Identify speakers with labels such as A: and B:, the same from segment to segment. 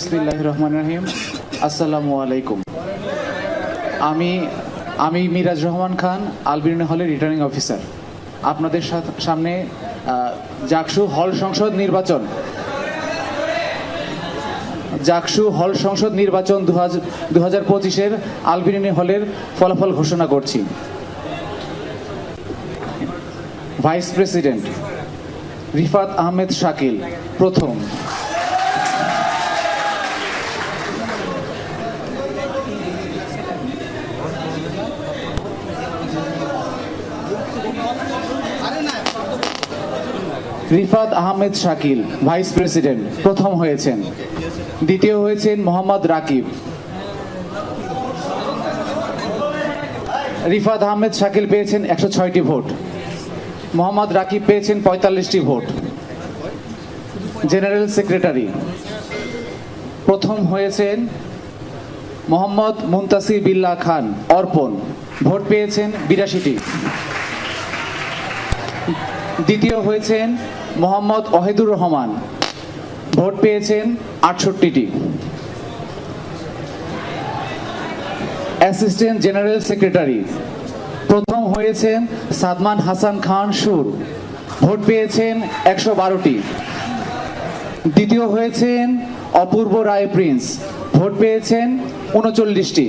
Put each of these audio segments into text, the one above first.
A: বিসমিল্লাহ রহমান রহিম। আসসালামু আলাইকুম। আমি আমি মিরাজ রহমান খান, আলবিরনে হলের রিটার্নিং অফিসার আপনাদের সামনে জাকসু হল সংসদ নির্বাচন। জাকসু হল সংসদ নির্বাচন দু হাজার পঁচিশের আলবিরনি হলের ফলাফল ঘোষণা করছি। ভাইস প্রেসিডেন্ট রিফাত আহমেদ শাকিল, প্রথম। রিফাত আহমেদ শাকিল, ভাইস প্রেসিডেন্ট, প্রথম হয়েছেন। দ্বিতীয় হয়েছেন মোহাম্মদ রাকিব। রিফাত আহমেদ শাকিল পেয়েছেন একশো ছয়টি ভোট। মোহাম্মদ রাকিব পেয়েছেন পঁয়তাল্লিশটি ভোট। General secretary. প্রথম হয়েছেন মোহাম্মদ মুন্তাসির বিল্লাহ খান, অর্পণ। ভোট পেয়েছেন বিরাশিটি। দ্বিতীয় হয়েছেন মোহাম্মদ ওহেদুর রহমান। ভোট পেয়েছেন আটষট্টিটি। অ্যাসিস্ট্যান্ট জেনারেল সেক্রেটারি প্রথম হয়েছেন সাদমান হাসান খান সুর। ভোট পেয়েছেন একশো বারোটি। দ্বিতীয় হয়েছেন অপূর্ব রায় প্রিন্স। ভোট পেয়েছেন উনচল্লিশটি।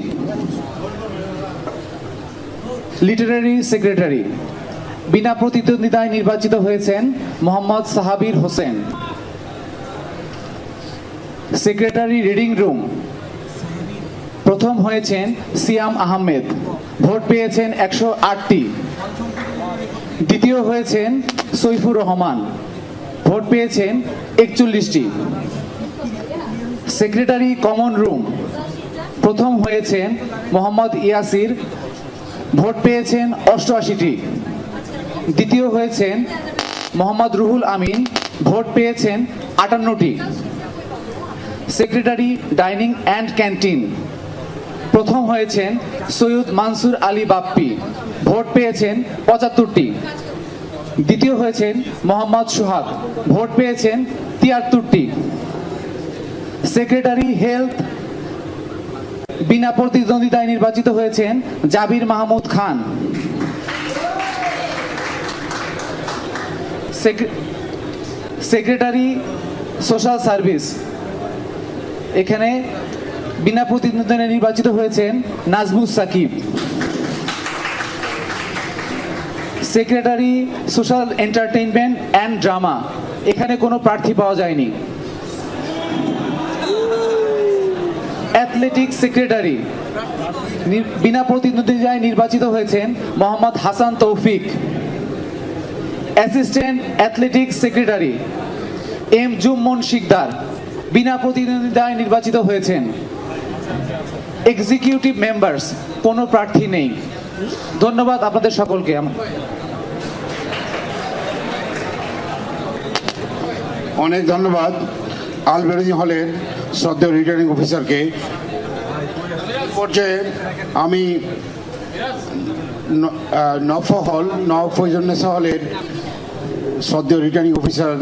A: লিটারারি সেক্রেটারি বিনা প্রতিদ্বন্দ্বিতায় নির্বাচিত হয়েছেন মোহাম্মদ সাহাবির হোসেন। Secretary reading room. প্রথম হয়েছেন সিয়াম আহমেদ। ভোট পেয়েছেন একশো আটটি। দ্বিতীয় হয়েছেন সৈফুর রহমান। ভোট পেয়েছেন একচল্লিশটি। Secretary common room. প্রথম হয়েছেন মোহাম্মদ ইয়াসির। ভোট পেয়েছেন অষ্টআশিটি। দ্বিতীয় হয়েছেন মোহাম্মদ রুহুল আমিন। ভোট পেয়েছেন আটান্নটি। Secretary dining and canteen. প্রথম হয়েছেন সৈয়দ মানসুর আলী বাপ্পি। ভোট পেয়েছেন পঁচাত্তরটি। দ্বিতীয় হয়েছেন মোহাম্মদ সোহাগ। ভোট পেয়েছেন তিয়াত্তরটি। সেক্রেটারি হেলথ বিনা প্রতিদ্বন্দ্বিতায় নির্বাচিত হয়েছেন Jabir Mahmud Khan. Secretary social service এখানে বিনা প্রতিদ্বন্দ্বিতায় নির্বাচিত হয়েছেন Nazmus Sakib. Secretary social entertainment and drama এখানে কোনো প্রার্থী পাওয়া যায়নি। অ্যাথলেটিক্স সেক্রেটারি বিনা প্রতিদ্বন্দ্বিতায় নির্বাচিত হয়েছেন Mohammad Hasan Taufiq. Assistant athletics secretary M Jummon Sikder বিনা প্রতিদ্বন্দ্বিতায় নির্বাচিত হয়েছেন। এক্সিকিউটিভ মেম্বার্স কোনো প্রার্থী নেই। ধন্যবাদ আপনাদের সকলকে।
B: অনেক ধন্যবাদ আলবেরনি হলের শ্রদ্ধেয় রিটার্নিং অফিসারকে পর্যায়ে আমি নফ হল নব ফৈজন্নেসা হলের শ্রদ্ধেয় রিটার্নিং অফিসার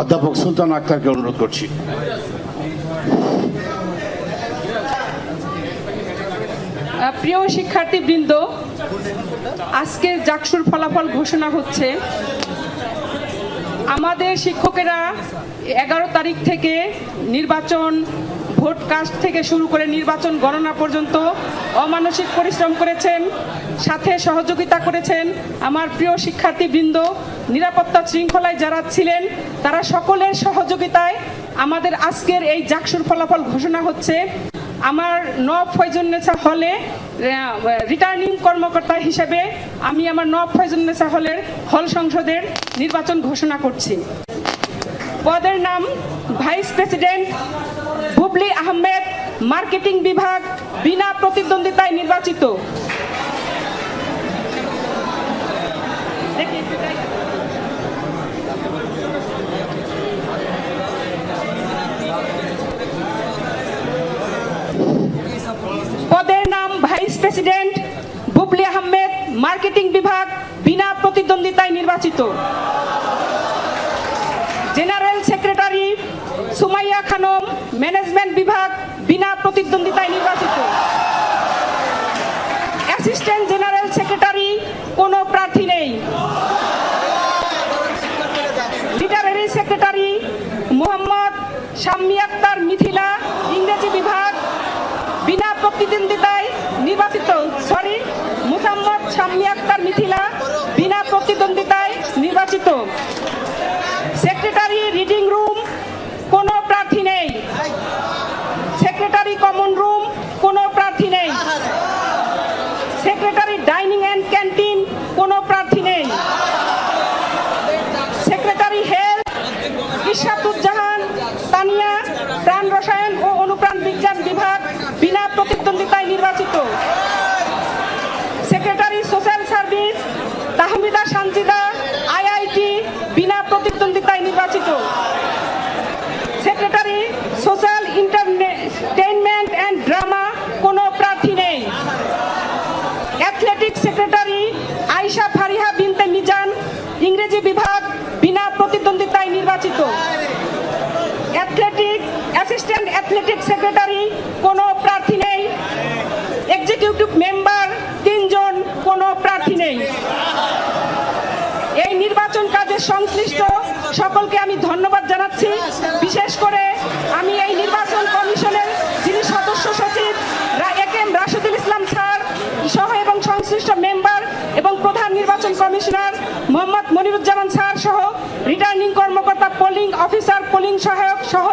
B: অধ্যাপক সুলতান আক্তারকে অনুরোধ করছি।
C: প্রিয় শিক্ষার্থীবৃন্দ আজকের জাকসুর ফলাফল ঘোষণা হচ্ছে। আমাদের শিক্ষকেরা এগারো তারিখ থেকে নির্বাচন ভোট কাস্ট থেকে শুরু করে নির্বাচন গণনা পর্যন্ত অমানসিক পরিশ্রম করেছেন, সাথে সহযোগিতা করেছেন আমার প্রিয় শিক্ষার্থীবৃন্দ, নিরাপত্তা শৃঙ্খলায় যারা ছিলেন, তারা সকলের সহযোগিতায় আমাদের আজকের এই জাকসুর ফলাফল ঘোষণা হচ্ছে। আমার নব ফয়জুন্নেসা হলে রিটার্নিং কর্মকর্তা হিসেবে আমি আমার নব ফয়জুন্নেসা হলের হল সংসদের নির্বাচন ঘোষণা করছি। পদের নাম vice president Bubli Ahmed, marketing বিভাগ, বিনা প্রতিদ্বন্দ্বিতায় নির্বাচিত। পদের নাম vice president Bubli Ahmed, marketing বিভাগ, বিনা প্রতিদ্বন্দ্বিতায় নির্বাচিত general secretary Sumaiya Khanam management বিভাগ বিনা প্রতিদ্বন্দ্বিতায় নির্বাচিত। অ্যাসিস্ট্যান্ট জেনারেল সেক্রেটারি কোনো প্রার্থী নেই। লিটারেরি সেক্রেটারি মোহাম্মদ শাম্মী আক্তার মিথিলা, ইংরেজি বিভাগ বিনা প্রতিদ্বন্দ্বিতায় নির্বাচিত। সরি মুসাম্মদ শাম্মী আক্তার মিথিলা বিনা প্রতিদ্বন্দ্বিতায় নির্বাচিত সেক্রেটারি রিডিং রুম কোনো প্রার্থী নেই সেক্রেটারি কমন রুম কোনো প্রার্থী নেই সেক্রেটারি ডাইনিং অ্যান্ড ক্যান্টিন কোনো প্রার্থী নেই সেক্রেটারি হেলথ ইশাতুজ্জাহান তানিয়া, প্রাণ রসায়ন ও অনুপ্রাণ বিজ্ঞান বিভাগ বিনা প্রতিদ্বন্দ্বিতায় নির্বাচিত। Secretary social service Tahmida Sanjida, IIT, বিনা প্রতিদ্বন্দ্বিতায় নির্বাচিত। Secretary social entertainment and drama কোনো প্রার্থী নেই অ্যাথলেটিক সেক্রেটারি আয়শা ফারিহা বিনতে মিজান ইংরেজি বিভাগ বিনা প্রতিদ্বন্দ্বিতায় নির্বাচিত। অ্যাথলেটিক অ্যাসিস্ট্যান্ট অ্যাথলেটিক সেক্রেটারি কোনো প্রার্থী নেই। এক্সিকিউটিভ মেম্বার তিনজন, কোনো প্রার্থী নেই। এই নির্বাচন কাজে সংশ্লিষ্ট সকলকে আমি ধন্যবাদ জানাচ্ছি। বিশেষ করে আমি এই নির্বাচন কমিশনের যিনি সদস্য সচিব A K M Rashedul Islam sir, সহ এবং সংশ্লিষ্ট মেম্বার এবং প্রধান নির্বাচন কমিশনার মোহাম্মদ মনিরুজ্জামান স্যার সহ অফিসার পোলিং সহায়ক সহ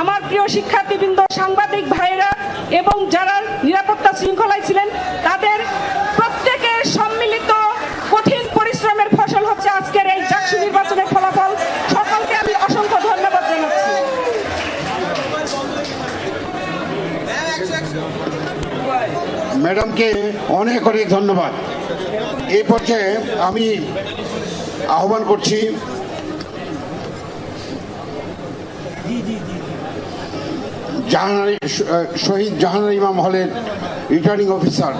C: আমার প্রিয় শিক্ষার্থীবৃন্দ, সাংবাদিক ভাইরা এবং যারা নিরাপত্তা শৃঙ্খলায় ছিলেন, তাদের প্রত্যেকের সম্মিলিত কঠিন পরিশ্রমের ফসল হচ্ছে আজকের এই জাকসু নির্বাচনের ফলাফল। সকলকে আমি অসংখ্য ধন্যবাদ জানাচ্ছি।
B: ম্যাডামকে অনেক অনেক ধন্যবাদ। এই পর্যায়ে আমি আহ্বান করছি শহীদ জাহানার ইমাম হলের রিটার্নিং অফিসার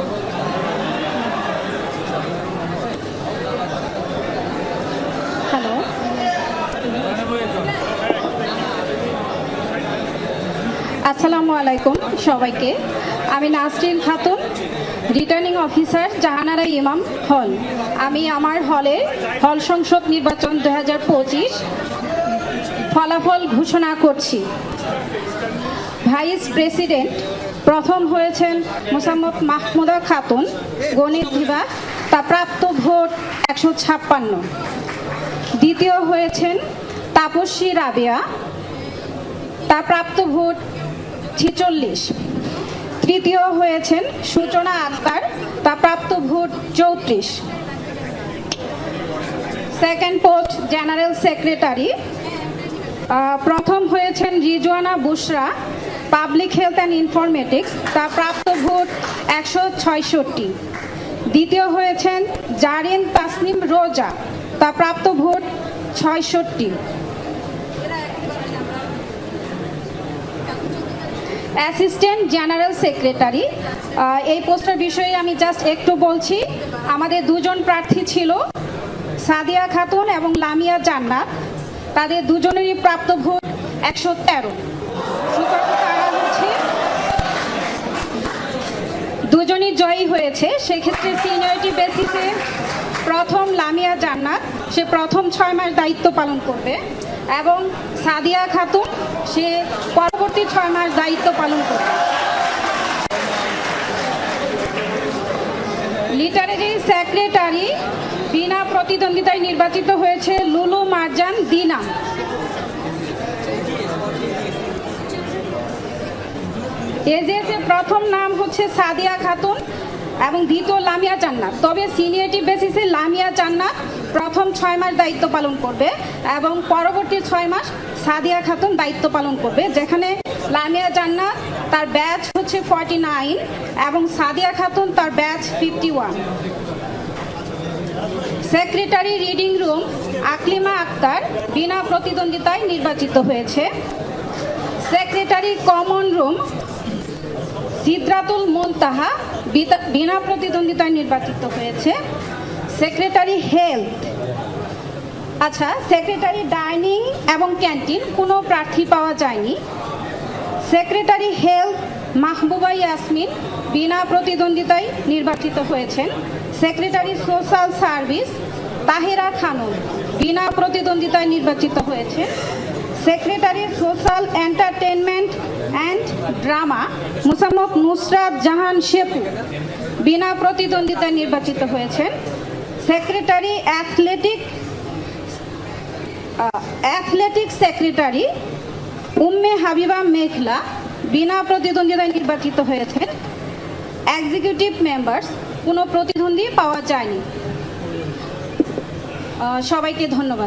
D: আসসালামু আলাইকুম সবাইকে। আমি Nasrin Khatun returning officer Jahanara Imam hall. আমি আমার হলে হল সংসদ নির্বাচন দু হাজার পঁচিশ ফলাফল ঘোষণা করছি। ভাইস প্রেসিডেন্ট প্রথম হয়েছেন মোসাম্মদ মাহমুদা খাতুন, গণিত বিভাগ, তা প্রাপ্ত ভোট একশো ছাপ্পান্ন। দ্বিতীয় হয়েছেন তাপস্বী রাবিয়া তার প্রাপ্ত ভোট ছিচল্লিশ। তৃতীয় হয়েছেন সূচনা আক্তার তা প্রাপ্ত ভোট চৌত্রিশ। সেকেন্ড পোস্ট জেনারেল সেক্রেটারি প্রথম হয়েছেন Rizwana Bushra public health and informatics তার প্রাপ্ত ভোট একশো ছয়ষট্টি। দ্বিতীয় হয়েছেন জারিন তাসনিম রোজা তার প্রাপ্ত ভোট ছয়ষট্টি। অ্যাসিস্ট্যান্ট জেনারেল সেক্রেটারি এই পোস্টের বিষয়ে আমি জাস্ট একটু বলছি। আমাদের দুজন প্রার্থী ছিল, সাদিয়া খাতুন এবং লামিয়া জান্নাত। তাদের দুজনেরই প্রাপ্ত ভোট একশো তেরো সুতরাং তারা হচ্ছে দুজনই জয়ী হয়েছে। সেক্ষেত্রে সিনিয়রিটি বেসিসে প্রথম লামিয়া জান্নাত, সে প্রথম ছয় মাস দায়িত্ব পালন করবে এবং সাদিয়া খাতুন, সে পরবর্তী ছয় মাস দায়িত্ব পালন করবে। লিটারেরি সেক্রেটারি বিনা প্রতিদ্বন্দ্বিতায় নির্বাচিত হয়েছে লুলু মারজান দিনা। এজেসে প্রথম নাম হচ্ছে সাদিয়া খাতুন এবং দ্বিতীয় লামিয়া জান্নাত। তবে সিনিয়রিটি বেসিসে লামিয়া জান্নাত প্রথম ছয় মাস দায়িত্ব পালন করবে এবং পরবর্তী ছয় মাস সাদিয়া খাতুন দায়িত্ব পালন করবে, যেখানে লামিয়া জান্নাত তার ব্যাচ হচ্ছে ফর্টি নাইন এবং সাদিয়া খাতুন তার batch fifty one. Secretary reading room Aklima Akter বিনা প্রতিদ্বন্দ্বিতায় নির্বাচিত হয়েছে। Secretary common room Sidratul Muntaha বিনা প্রতিদ্বন্দ্বিতায় নির্বাচিত হয়েছে। Secretary health. আচ্ছা সেক্রেটারি ডাইনিং এবং ক্যান্টিন, কোনো প্রার্থী পাওয়া যায়নি। সেক্রেটারি হেলথ মাহবুবা ইয়াসমিন বিনা প্রতিদ্বন্দ্বিতায় নির্বাচিত হয়েছেন। Secretary social service Tahera Khanam বিনা প্রতিদ্বন্দ্বিতায় নির্বাচিত হয়েছে। Secretary social entertainment and drama Musammad Nusrat Jahan Shepu বিনা প্রতিদ্বন্দ্বিতায় নির্বাচিত হয়েছেন। Secretary athletic athletic secretary Umme Habiba Meghla, বিনা প্রতিদ্বন্দ্বিতায় নির্বাচিত হয়েছেন। এক্সিকিউটিভ মেম্বার্স কোনো প্রতিদ্বন্দ্বী পাওয়া যায়নি। সবাইকে ধন্যবাদ।